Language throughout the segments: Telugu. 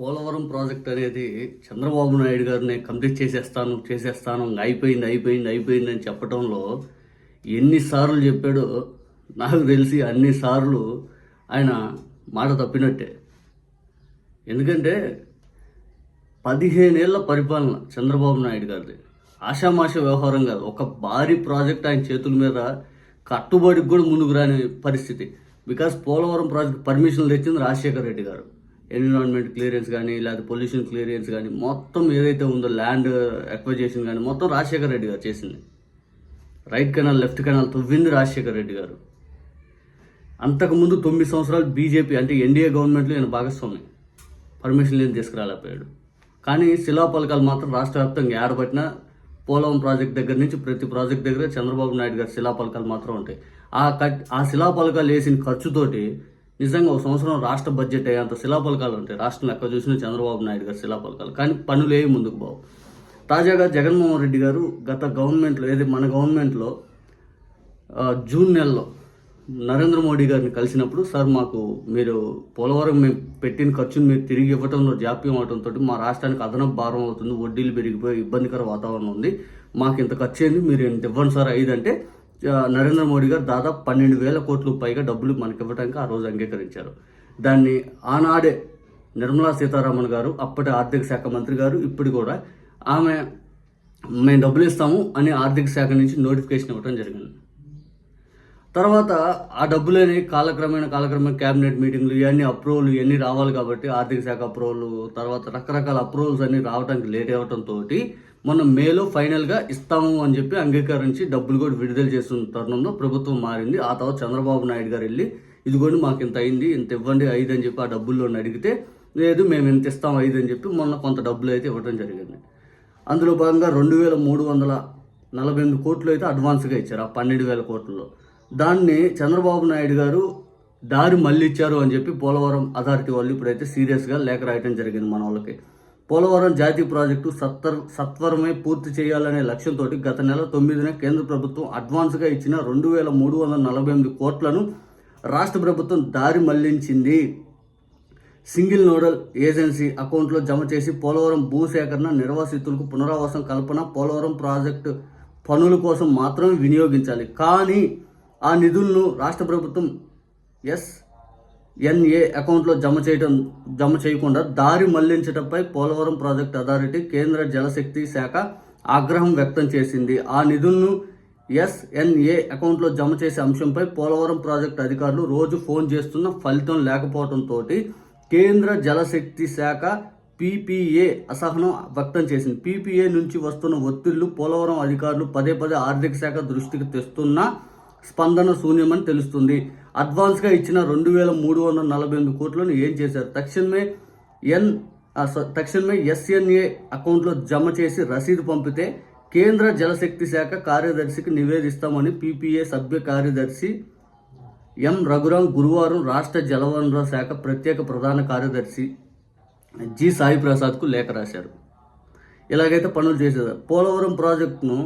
పోలవరం ప్రాజెక్ట్ అనేది చంద్రబాబు నాయుడు గారిని కంప్లీట్ చేసేస్తాను చేసేస్తాను అయిపోయింది అయిపోయింది అయిపోయింది అని చెప్పడంలో ఎన్నిసార్లు చెప్పాడో నాకు తెలిసి అన్నిసార్లు ఆయన మాట తప్పినట్టే. ఎందుకంటే పదిహేనేళ్ళ పరిపాలన చంద్రబాబు నాయుడు గారిది. ఆషామాష వ్యవహారం కాదు. ఒక భారీ ప్రాజెక్ట్ ఆయన చేతుల మీద కట్టుబడికి కూడా ముందుకు రాని పరిస్థితి. బికాస్ పోలవరం ప్రాజెక్ట్ పర్మిషన్లు తెచ్చింది రాజశేఖర రెడ్డి గారు. ఎన్విరాన్మెంట్ క్లియరెన్స్ కానీ లేదా పొల్యూషన్ క్లియరెన్స్ కానీ మొత్తం ఏదైతే ఉందో ల్యాండ్ అక్వజేషన్ కానీ మొత్తం రాజశేఖర్ రెడ్డి గారు చేసింది. రైట్ కెనాల్ లెఫ్ట్ కెనాల్ తవ్వింది రాజశేఖర్ రెడ్డి గారు. అంతకుముందు తొమ్మిది సంవత్సరాలు బీజేపీ అంటే ఎన్డీఏ గవర్నమెంట్లో నేను భాగస్వామి. పర్మిషన్ లేని తీసుకురాలేకపోయాడు. కానీ శిలాపలకాలు మాత్రం రాష్ట్ర వ్యాప్తంగా ఏడబట్టిన పోలవరం ప్రాజెక్ట్ దగ్గర నుంచి ప్రతి ప్రాజెక్ట్ దగ్గర చంద్రబాబు నాయుడు గారి శిలాపలకాలు మాత్రం ఉంటాయి. ఆ కట్ ఆ శిలాపలకాలు వేసిన ఖర్చుతోటి నిజంగా ఒక సంవత్సరం రాష్ట్ర బడ్జెట్ అయ్యేంత శిలాపలకాలు ఉంటాయి. రాష్ట్రం ఎక్కడ చూసిన చంద్రబాబు నాయుడు గారి శిలాపలకాలు కానీ పనులు ఏవి ముందుకు బావు తాజాగా జగన్మోహన్ రెడ్డి గారు గత గవర్నమెంట్లో ఏది మన గవర్నమెంట్లో జూన్ నెలలో నరేంద్ర మోడీ గారిని కలిసినప్పుడు సార్ మాకు మీరు పోలవరం మేము పెట్టిన ఖర్చును మీరు తిరిగి ఇవ్వడంలో జాప్యం అవడంతో మా రాష్ట్రానికి అదనపు భారం అవుతుంది. వడ్డీలు పెరిగిపోయి ఇబ్బందికర వాతావరణం ఉంది. మాకు ఇంత ఖర్చు అయింది. మీరు ఇంత ఇవ్వండి సార్? ఐదు అంటే నరేంద్ర మోడీ గారు దాదాపు పన్నెండు వేల కోట్లు పైగా డబ్బులు మనకి ఇవ్వడానికి ఆ రోజు అంగీకరించారు. దాన్ని ఆనాడే నిర్మలా సీతారామన్ గారు అప్పటి ఆర్థిక శాఖ మంత్రి గారు ఇప్పుడు కూడా ఆమె మేము డబ్బులు ఇస్తాము అని ఆర్థిక శాఖ నుంచి నోటిఫికేషన్ ఇవ్వడం జరిగింది. తర్వాత ఆ డబ్బులని కాలక్రమేణ కాలక్రమేణ క్యాబినెట్ మీటింగ్లు ఇవన్నీ అప్రూవల్ ఇవన్నీ రావాలి కాబట్టి ఆర్థిక శాఖ అప్రూవల్ తర్వాత రకరకాల అప్రూవల్స్ అన్ని రావడానికి లేట్ అవ్వడంతో మొన్న మేలో ఫైనల్గా ఇస్తాము అని చెప్పి అంగీకరించి డబ్బులు కూడా విడుదల చేస్తున్న తరుణంలో ప్రభుత్వం మారింది. ఆ తర్వాత చంద్రబాబు నాయుడు గారు వెళ్ళి ఇదిగోండి మాకు ఇంత అయింది ఇంత ఇవ్వండి ఐదు అని చెప్పి ఆ డబ్బుల్లో అడిగితే లేదు మేము ఇంత ఇస్తాం ఐదు అని చెప్పి మొన్న కొంత డబ్బులు అయితే ఇవ్వడం జరిగింది. అందులో భాగంగా రెండు వేల మూడు వందల నలభై ఎనిమిది కోట్లు అయితే అడ్వాన్స్గా ఇచ్చారు ఆ పన్నెండు వేల కోట్లలో. దాన్ని చంద్రబాబు నాయుడు గారు దారి మళ్ళీ ఇచ్చారు అని చెప్పి పోలవరం అథారిటీ వాళ్ళు ఇప్పుడైతే సీరియస్గా లేఖ రాయటం జరిగింది మన వాళ్ళకి. పోలవరం జాతీయ ప్రాజెక్టు సత్వర సత్వరమే పూర్తి చేయాలనే లక్ష్యంతో గత నెల తొమ్మిదిన కేంద్ర ప్రభుత్వం అడ్వాన్స్గా ఇచ్చిన రెండు వేల మూడు వందల నలభై ఎనిమిది కోట్లను రాష్ట్ర ప్రభుత్వం దారి మళ్ళించింది. సింగిల్ నోడల్ ఏజెన్సీ అకౌంట్లో జమ చేసి పోలవరం భూసేకరణ నిర్వాసితులకు పునరావాసం కల్పన పోలవరం ప్రాజెక్టు పనుల కోసం మాత్రమే వినియోగించాలి. కానీ ఆ నిధులను రాష్ట్ర ప్రభుత్వం ఎస్ ఎన్ఏ అకౌంట్లో జమ చేయడం జమ చేయకుండా దారి మళ్ళించడంపై పోలవరం ప్రాజెక్ట్ అథారిటీ కేంద్ర జలశక్తి శాఖ ఆగ్రహం వ్యక్తం చేసింది. ఆ నిధులను ఎస్ఎన్ఏ అకౌంట్లో జమ చేసే అంశంపై పోలవరం ప్రాజెక్టు అధికారులు రోజు ఫోన్ చేస్తున్న ఫలితం లేకపోవడంతో కేంద్ర జలశక్తి శాఖ పీపీఏ అసహనం వ్యక్తం చేసింది. పీపీఏ నుంచి వస్తున్న ఒత్తిళ్ళు పోలవరం అధికారులు పదే పదే ఆర్థిక శాఖ దృష్టికి తెస్తున్న స్పందన శూన్యమని తెలుస్తుంది. అడ్వాన్స్గా ఇచ్చిన రెండు వేల మూడు వందల నలభై ఎనిమిది కోట్లను ఏం చేశారు? తక్షణమే ఎన్ తక్షణమే ఎస్ఎన్ఏ అకౌంట్లో జమ చేసి రసీదు పంపితే కేంద్ర జలశక్తి శాఖ కార్యదర్శికి నివేదిస్తామని పీపీఏ సభ్య కార్యదర్శి ఎం రఘురాం గురువారం రాష్ట్ర జలవనరుల శాఖ ప్రత్యేక ప్రధాన కార్యదర్శి జి సాయి ప్రసాద్కు లేఖ రాశారు. ఇలాగైతే పనులు చేసేది పోలవరం ప్రాజెక్టును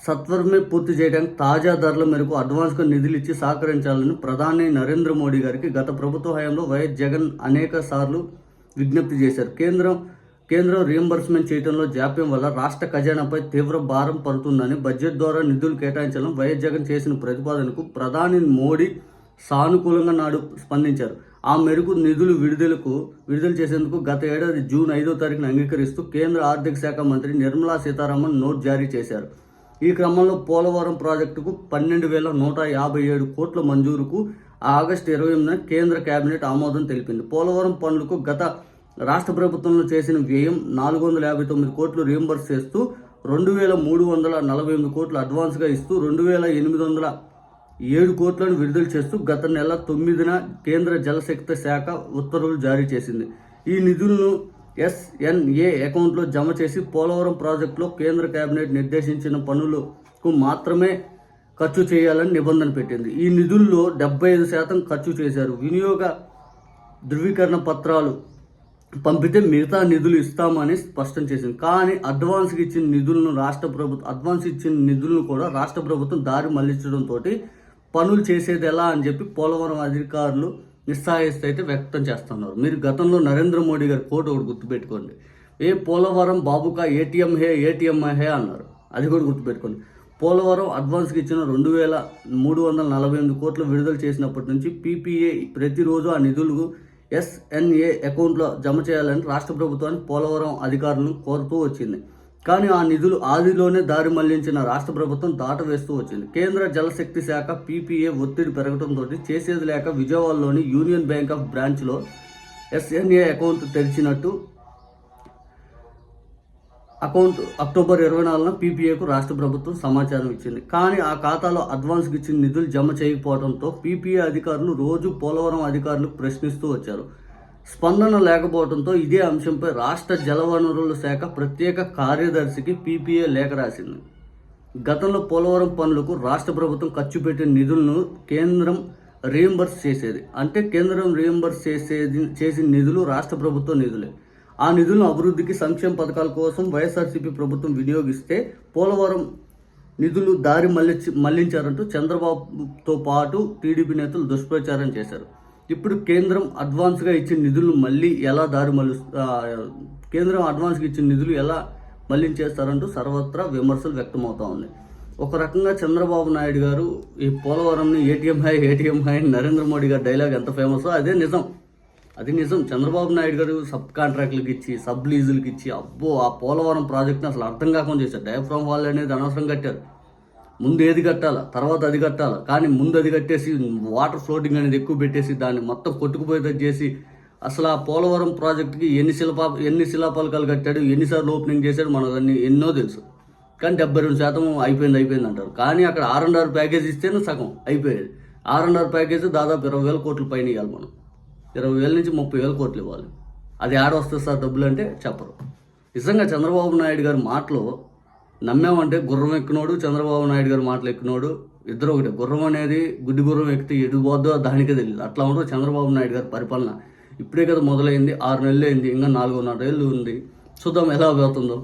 సత్వరమే పూర్తి చేయడానికి తాజా ధరల మేరకు అడ్వాన్స్గా నిధులు ఇచ్చి సహకరించాలని ప్రధాని నరేంద్ర మోడీ గారికి గత ప్రభుత్వ హయాంలో వైఎస్ జగన్ అనేక సార్లు విజ్ఞప్తి చేశారు. కేంద్రం కేంద్రం రియంబర్స్మెంట్ చేయడంలో జాప్యం వల్ల రాష్ట్ర ఖజానాపై తీవ్ర భారం పడుతుందని బడ్జెట్ ద్వారా నిధులు కేటాయించాలని వైఎస్ జగన్ చేసిన ప్రతిపాదనకు ప్రధాని మోడీ సానుకూలంగా నాడు స్పందించారు. ఆ మేరకు నిధులు విడుదలకు విడుదల చేసేందుకు గత ఏడాది జూన్ ఐదో తారీఖున అంగీకరిస్తూ కేంద్ర ఆర్థిక శాఖ మంత్రి నిర్మలా సీతారామన్ నోట్ జారీ చేశారు. ఈ క్రమంలో పోలవరం ప్రాజెక్టుకు పన్నెండు వేల నూట యాభై ఏడు కోట్ల మంజూరుకు ఆగస్టు ఇరవై ఎనిమిదిన కేంద్ర కేబినెట్ ఆమోదం తెలిపింది. పోలవరం పనులకు గత రాష్ట్ర ప్రభుత్వంలో చేసిన వ్యయం నాలుగు వందల యాభై తొమ్మిది కోట్లు రియంబర్స్ చేస్తూ రెండు వేల మూడు వందల నలభై ఎనిమిది కోట్లు అడ్వాన్స్గా ఇస్తూ రెండు వేల ఎనిమిది వందల ఏడు కోట్లను విడుదల చేస్తూ గత నెల తొమ్మిదిన కేంద్ర జలశక్తి శాఖ ఉత్తర్వులు జారీ చేసింది. ఈ నిధులను ఎస్ఎన్ఏ అకౌంట్లో జమ చేసి పోలవరం ప్రాజెక్టులో కేంద్ర కేబినెట్ నిర్దేశించిన పనులకు మాత్రమే ఖర్చు చేయాలని నిబంధన పెట్టింది. ఈ నిధుల్లో డెబ్బై ఐదు శాతం ఖర్చు చేశారు. వినియోగ ధృవీకరణ పత్రాలు పంపితే మిగతా నిధులు ఇస్తామని స్పష్టం చేసింది. కానీ అడ్వాన్స్కి ఇచ్చిన నిధులను రాష్ట్ర ప్రభుత్వం అడ్వాన్స్ ఇచ్చిన నిధులను కూడా రాష్ట్ర ప్రభుత్వం దారి మళ్ళించడంతో పనులు చేసేది ఎలా అని చెప్పి పోలవరం అధికారులు నిస్సహాయత అయితే వ్యక్తం చేస్తున్నారు. మీరు గతంలో నరేంద్ర మోడీ గారి కోటు ఒకటి గుర్తుపెట్టుకోండి. ఏ పోలవరం బాబుకా ఏటీఎం హే ఏటీఎం హే అన్నారు. అది కూడా గుర్తుపెట్టుకోండి. పోలవరం అడ్వాన్స్కి ఇచ్చిన రెండు వేల మూడు వందల నలభై ఎనిమిది కోట్లు విడుదల చేసినప్పటి నుంచి పీపీఏ ప్రతిరోజు ఆ నిధులు ఎస్ఎన్ఏ అకౌంట్లో జమ చేయాలని రాష్ట్ర ప్రభుత్వాన్ని పోలవరం అధికారులను కోరుతూ వచ్చింది. కానీ ఆ నిధులు ఆదిలోనే దారి మళ్ళించిన రాష్ట్ర ప్రభుత్వం దాటవేస్తూ వచ్చింది. కేంద్ర జలశక్తి శాఖ పీపీఏ ఒత్తిడి పెరగడంతో చేసేది లేక విజయవాడలోని యూనియన్ బ్యాంక్ ఆఫ్ బ్రాంచ్లో ఎస్ఎన్ఏ అకౌంట్ తెరిచినట్టు అకౌంట్ అక్టోబర్ ఇరవై నాలుగున పీపీఏకు రాష్ట్ర ప్రభుత్వం సమాచారం ఇచ్చింది. కానీ ఆ ఖాతాలో అడ్వాన్స్కి ఇచ్చిన నిధులు జమ చేయకపోవడంతో పీపీఏ అధికారులు రోజు పోలవరం అధికారులు ప్రశ్నిస్తూ వచ్చారు. స్పందన లేకపోవడంతో ఇదే అంశంపై రాష్ట్ర జలవనరుల శాఖ ప్రత్యేక కార్యదర్శికి పీపీఏ లేఖ రాసింది. గతంలో పోలవరం పనులకు రాష్ట్ర ప్రభుత్వం ఖర్చు పెట్టిన నిధులను కేంద్రం రీఎంబర్స్ చేసేది. అంటే కేంద్రం రీఎంబర్స్ చేసేది చేసిన నిధులు రాష్ట్ర ప్రభుత్వ నిధులే. ఆ నిధులను అభివృద్ధికి సంక్షేమ పథకాల కోసం వైఎస్ఆర్సీపీ ప్రభుత్వం వినియోగిస్తే పోలవరం నిధులు దారి మళ్ళించి మళ్ళించారంటూ చంద్రబాబుతో పాటు టీడీపీ నేతలు దుష్ప్రచారం చేశారు. ఇప్పుడు కేంద్రం అడ్వాన్స్గా ఇచ్చిన నిధులు మళ్ళీ ఎలా దారి మళ్ళి కేంద్రం అడ్వాన్స్గా ఇచ్చిన నిధులు ఎలా మళ్ళించేస్తారంటూ సర్వత్రా విమర్శలు వ్యక్తమవుతా ఉన్నాయి. ఒక రకంగా చంద్రబాబు నాయుడు గారు ఈ పోలవరంని ఏటీఎం హై ఏటీఎం హై అని నరేంద్ర మోడీ గారి డైలాగ్ ఎంత ఫేమసో అదే నిజం. అది నిజం. చంద్రబాబు నాయుడు గారు సబ్ కాంట్రాక్టులకు ఇచ్చి సబ్ లీజులకు ఇచ్చి అబ్బో ఆ పోలవరం ప్రాజెక్ట్ని అసలు అర్థం కాకుండా చేశారు. డయాఫ్రామ్ వాళ్ళు అనేది అనవసరం కట్టారు. ముందు ఏది కట్టాలా? తర్వాత అది కట్టాలా? కానీ ముందు అది కట్టేసి వాటర్ ఫ్లోటింగ్ అనేది ఎక్కువ పెట్టేసి దాన్ని మొత్తం కొట్టుకుపోయేటట్టు చేసి అసలు ఆ పోలవరం ప్రాజెక్టుకి ఎన్ని శిల్పా ఎన్ని శిలాపలకాలు కట్టాడు ఎన్నిసార్లు ఓపెనింగ్ చేశాడు మనకు అన్ని ఎన్నో తెలుసు. కానీ డెబ్బై రెండు శాతం అయిపోయింది అయిపోయింది అంటారు. కానీ అక్కడ ఆర్ అండ్ ఆర్ ప్యాకేజ్ ఇస్తేనే సగం అయిపోయేది. ఆర్ అండ్ ఆర్ ప్యాకేజ్ దాదాపు ఇరవై వేల కోట్ల పైన ఇవ్వాలి మనం. ఇరవై వేల నుంచి ముప్పై వేల కోట్లు ఇవ్వాలి. అది ఆడ వస్తుంది సార్ డబ్బులు అంటే చెప్పరు. నిజంగా చంద్రబాబు నాయుడు గారి మాటలు నమ్మామంటే గుర్రం ఎక్కినోడు చంద్రబాబు నాయుడు గారు మాటలు ఎక్కినోడు ఇద్దరు ఒకటి. గుర్రం అనేది గుడ్డి గుర్రం ఎక్కితే ఎటు పోద్దో దానికే తెలియదు. అట్లా ఉండదు చంద్రబాబు నాయుడు గారి పరిపాలన. ఇప్పుడే కదా మొదలైంది ఆరు నెలలు అయింది ఇంకా నాలుగున్నర ఏళ్ళు ఉంది. చూద్దాం ఎలా పోతుందో